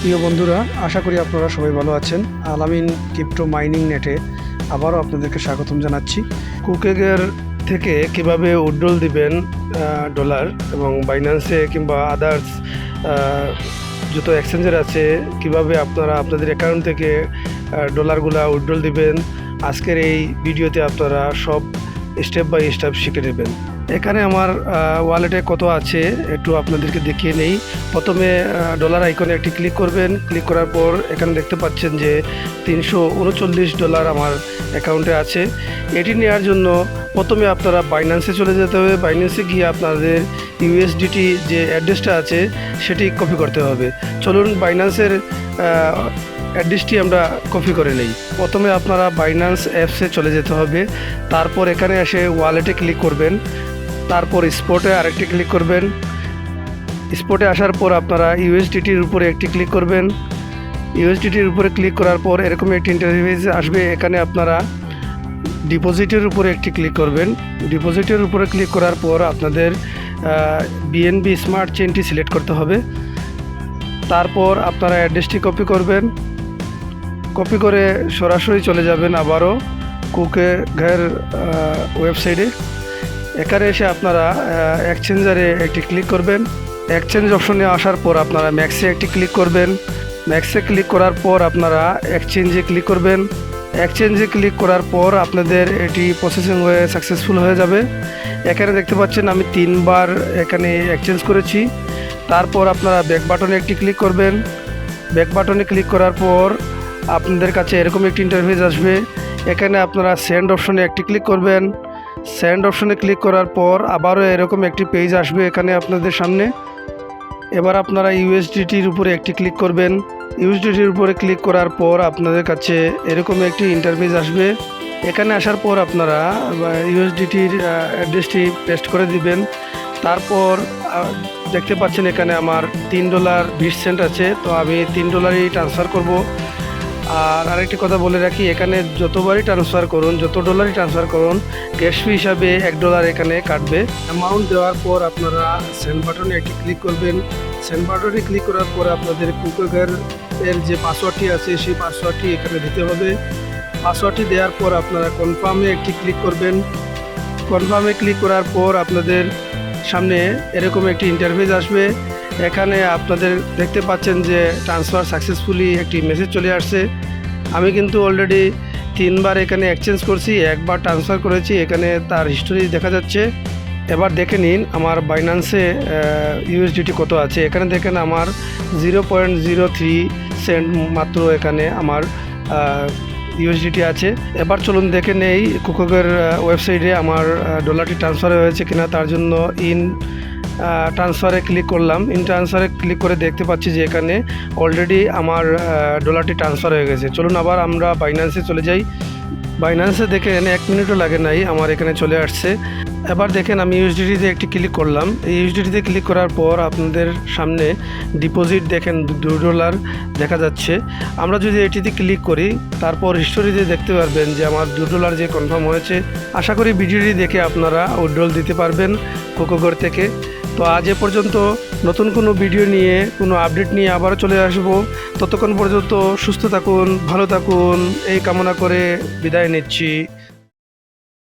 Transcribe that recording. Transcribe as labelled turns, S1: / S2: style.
S1: প্রিয় বন্ধুরা, আশা করি আপনারা সবাই ভালো আছেন। আলামিন ক্রিপ্টো মাইনিং নেটে আবারও আপনাদেরকে স্বাগতম জানাচ্ছি। কুকেগের থেকে কীভাবে উড্রল দিবেন ডলার এবং বাইন্যান্সে কিংবা আদার্স যত এক্সচেঞ্জার আছে, কীভাবে আপনারা আপনাদের অ্যাকাউন্ট থেকে ডলারগুলা উড্রল দিবেন, আজকের এই ভিডিওতে আপনারা সব স্টেপ বাই স্টেপ শিখে নেবেন। এখানে আমার ওয়ালেটে কত আছে একটু আপনাদেরকে দেখিয়ে নেই। প্রথমে ডলার আইকনে একটি ক্লিক করবেন। ক্লিক করার পর এখানে দেখতে পাচ্ছেন যে তিনশো উনচল্লিশ ডলার আমার অ্যাকাউন্টে আছে। এটি নেওয়ার জন্য প্রথমে আপনারা বাইন্যান্সে চলে যেতে হবে। বাইন্যান্সে গিয়ে আপনাদের ইউএসডিটি যে অ্যাড্রেসটা আছে, সেটি কপি করতে হবে। চলুন বাইন্যান্সের অ্যাড্রেসটি আমরা কপি করে নেই। প্রথমে আপনারা বাইন্যান্স অ্যাপসে চলে যেতে হবে। তারপর এখানে এসে ওয়ালেটে ক্লিক করবেন। তারপর স্পটে আরেকটি ক্লিক করবেন। স্পটে আসার পর আপনারা ইউএসডিটির উপরে একটি ক্লিক করবেন। ইউএসডিটির উপরে ক্লিক করার পর এরকম একটি ইন্টারভিউজ আসবে। এখানে আপনারা ডিপোজিটের উপরে একটি ক্লিক করবেন। ডিপোজিটের উপরে ক্লিক করার পর আপনাদের বিএনবি স্মার্ট চেনটি সিলেক্ট করতে হবে। তারপর আপনারা অ্যাড্রেসটি কপি করবেন। কপি করে সরাসরি চলে যাবেন আবারও কুকে ঘের ওয়েবসাইটে এখানে এসে আপনারা এক্সচেঞ্জারে একটি ক্লিক করবেন। এক্সচেঞ্জ অপশনে আসার পর আপনারা ম্যাক্সে একটি ক্লিক করবেন। ম্যাক্সে ক্লিক করার পর আপনারা এক্সচেঞ্জে ক্লিক করবেন। এক্সচেঞ্জে ক্লিক করার পর আপনাদের এটি প্রসেসিং হয়ে সাকসেসফুল হয়ে যাবে। এখানে দেখতে পাচ্ছেন আমি তিনবার এখানে এক্সচেঞ্জ করেছি। তারপর আপনারা ব্যাক বাটনে একটি ক্লিক করবেন। ব্যাক বাটনে ক্লিক করার পর আপনাদের কাছে এরকম একটি ইন্টারফেস আসবে। এখানে আপনারা সেন্ড অপশনে একটি ক্লিক করবেন। সেন্ড অপশনে ক্লিক করার পর আবারও এরকম একটি পেজ আসবে এখানে আপনাদের সামনে। এবার আপনারা ইউএসডিটির উপরে একটি ক্লিক করবেন। ইউএসডিটির উপরে ক্লিক করার পর আপনাদের কাছে এরকম একটি ইন্টারফেস আসবে। এখানে আসার পর আপনারা ইউএসডিটির অ্যাড্রেসটি পেস্ট করে দিবেন। তারপর দেখতে পাচ্ছেন এখানে আমার তিন ডলার বিশ সেন্ট আছে। তো আমি তিন ডলারই ট্রান্সফার করব। আর আরেকটি কথা বলে রাখি, এখানে যতবারই ট্রান্সফার করুন, যত ডলারই ট্রান্সফার করুন ক্যাশ ফি হিসাবে এক ডলার এখানে কাটবে। অ্যামাউন্ট দেওয়ার পর আপনারা সেন্ড বাটনে একটি ক্লিক করবেন। সেন্ড বাটনে ক্লিক করার পর আপনাদের কুকের এর যে পাসওয়ার্ডটি আছে, সেই পাসওয়ার্ডটি এখানে দিতে হবে। পাসওয়ার্ডটি দেওয়ার পর আপনারা কনফার্মে একটি ক্লিক করবেন। কনফার্মে ক্লিক করার পর আপনাদের সামনে এরকম একটি ইন্টারফেস আসবে। এখানে আপনাদের দেখতে পাচ্ছেন যে ট্রান্সফার সাকসেসফুলি একটি মেসেজ চলে আসছে। আমি কিন্তু অলরেডি তিনবার এখানে এক্সচেঞ্জ করছি, একবার ট্রান্সফার করেছি, এখানে তার হিস্টোরি দেখা যাচ্ছে। এবার দেখে নিন আমার বাইন্যান্সে ইউএসডিটি কত আছে। এখানে দেখেন আমার zero point zero three cent মাত্র এখানে আমার ইউএসডিটি আছে। এবার চলুন দেখে নেই কুককের ওয়েবসাইটে আমার ডলারটি ট্রান্সফার হয়েছে কিনা, তার জন্য ইন ট্রান্সফারে ক্লিক করলাম। ইন ট্রান্সফারে ক্লিক করে দেখতে পাচ্ছি যে এখানে অলরেডি আমার ডলারটি ট্রান্সফার হয়ে গেছে। চলুন আবার আমরা বাইন্যান্সে চলে যাই। বাইন্যান্সে দেখেন, এক মিনিটও লাগে নাই, আমার এখানে চলে আসছে। এবার দেখেন, আমি ইউএসডিটিতে একটি ক্লিক করলাম। এই ইউএসডিটিতে ক্লিক করার পর আপনাদের সামনে ডিপোজিট দেখেন, দু ডলার দেখা যাচ্ছে। আমরা যদি এটিতে ক্লিক করি, তারপর হিস্টোরিতে দেখতে পারবেন যে আমার দু ডলার যে কনফার্ম হয়েছে। আশা করি ভিডিওটি দেখে আপনারা উইড্রল দিতে পারবেন কোকোগর থেকে। তো আজ এ পর্যন্ত নতুন কোনো ভিডিও নিয়ে, কোনো আপডেট নিয়ে আবারও চলে আসব। ততক্ষণ পর্যন্ত সুস্থ থাকুন, ভালো থাকুন, এই কামনা করে বিদায় নিচ্ছি।